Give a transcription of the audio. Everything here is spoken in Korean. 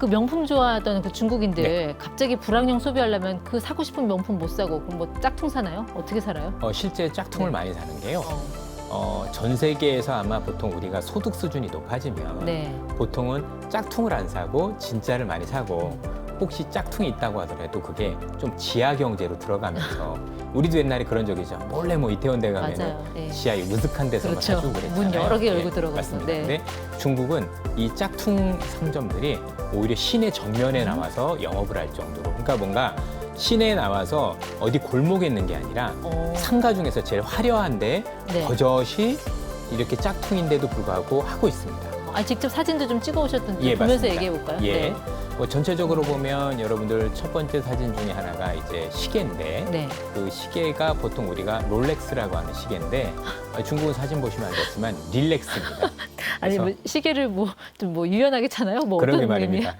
그 명품 좋아하던 그 중국인들 네. 갑자기 불황용 소비하려면 그 사고 싶은 명품 못 사고 그럼 뭐 짝퉁 사나요? 어떻게 살아요? 어, 실제 짝퉁을 네. 많이 사는 게요. 어, 어, 전 세계에서 아마 보통 우리가 소득 수준이 높아지면 네. 보통은 짝퉁을 안 사고 진짜를 많이 사고 혹시 짝퉁이 있다고 하더라도 그게 좀 지하 경제로 들어가면서 우리도 옛날에 그런 적이죠. 몰래 뭐 이태원 대 가면 맞아요. 네. 지하에 우슥한 데서 막 그렇죠. 사주고 그랬잖아요. 문 여러 개 열고 네, 들어가서. 맞습니다. 네. 근데 중국은 이 짝퉁 상점들이 오히려 시내 정면에 나와서 영업을 할 정도로 그러니까 뭔가 시내에 나와서 어디 골목에 있는 게 아니라 어, 상가 중에서 제일 화려한데 네. 버젓이 이렇게 짝퉁인데도 불구하고 하고 있습니다. 아, 직접 사진도 좀 찍어 오셨던데 예, 보면서 맞습니다. 얘기해 볼까요? 예. 네. 뭐 전체적으로 보면 여러분들 첫 번째 사진 중에 하나가 이제 시계인데 네. 그 시계가 보통 우리가 롤렉스라고 하는 시계인데 어, 중국은 사진 보시면 알겠지만 릴렉스입니다. 아니 그래서 뭐 시계를 뭐 좀 뭐 유연하게 차나요? 뭐 그러게 어떤 말입니다.